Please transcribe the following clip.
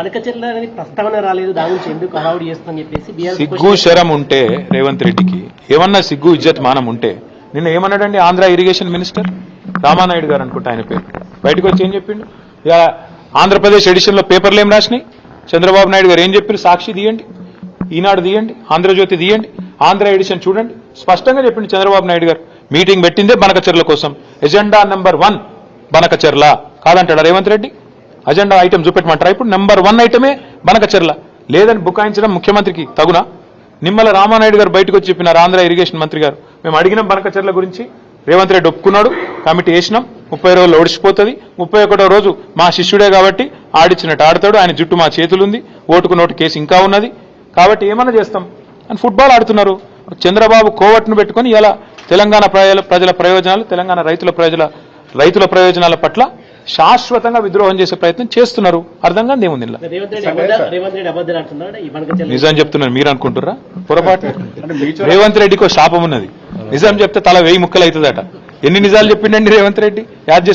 పలకచెర్ల అనేది ప్రస్తావన రాలేదు. దాని గురించి ఎందుకు చేస్తామని చెప్పేసి సిగ్గు శరం ఉంటే రేవంత్ రెడ్డికి ఏమన్నా సిగ్గు ఇజ్జత్ మానం ఉంటే నిన్న ఏమన్నాడండి ఆంధ్ర ఇరిగేషన్ మినిస్టర్ రామానాయుడు గారు అనుకుంటా ఆయన పేరు. బయటకు వచ్చి ఏం చెప్పిండు? ఇక ఆంధ్రప్రదేశ్ ఎడిషన్లో పేపర్లు ఏం రాసినాయి? చంద్రబాబు నాయుడు గారు ఏం చెప్పారు సాక్షి తీయండి. ఈనాడు తీయండి. ఆంధ్రజ్యోతి తీయండి. ఆంధ్ర ఎడిషన్ చూడండి. స్పష్టంగా చెప్పిండు చంద్రబాబు నాయుడు గారు. మీటింగ్ పెట్టిందే బనకచెర్ల కోసం. Agenda number one Banakacherla. కాదంటాడా Revanth Reddy? Agenda item చూపెట్టమంటారా? ఇప్పుడు నెంబర్ వన్ ఐటమే బనకచెర్ల. లేదని బుకాయించడం ముఖ్యమంత్రికి తగునా? నిమ్మల రామానాయుడు గారు బయటకు వచ్చి చెప్పినారు ఆంధ్ర ఇరిగేషన్ మంత్రి గారు. మేము అడిగినాం బనకచెర్ల గురించి. రేవంత్ రెడ్డి ఒప్పుకున్నాడు. కమిటీ వేసినాం. ముప్పై రోజులు ఓడిచిపోతుంది. ముప్పై ఒకటో రోజు మా శిష్యుడే కాబట్టి ఆడిచ్చినట్టు ఆడతాడు. ఆయన జుట్టు మా చేతులుంది. ఓటుకు నోటు కేసు ఇంకా ఉన్నది. కాబట్టి ఏమన్నా చేస్తాం. అని ఫుట్బాల్ ఆడుతున్నారు. చంద్రబాబు కోవట్ను పెట్టుకొని ఇలా తెలంగాణ ప్రజల ప్రజల ప్రయోజనాలు తెలంగాణ రైతుల ప్రజల రైతుల ప్రయోజనాల పట్ల శాశ్వతంగా విద్రోహం చేసే ప్రయత్నం చేస్తున్నారు. అర్థం కాదు ఏముంది నిజం చెప్తున్నారు మీరు అనుకుంటుర్రా? పొరపాటు. రేవంత్ రెడ్డికి శాపం ఉన్నది. నిజం చెప్తే తల వెయ్యి ముక్కలు అవుతుందట ఎన్ని నిజాలు చెప్పిండండి రేవంత్ రెడ్డి? యాద్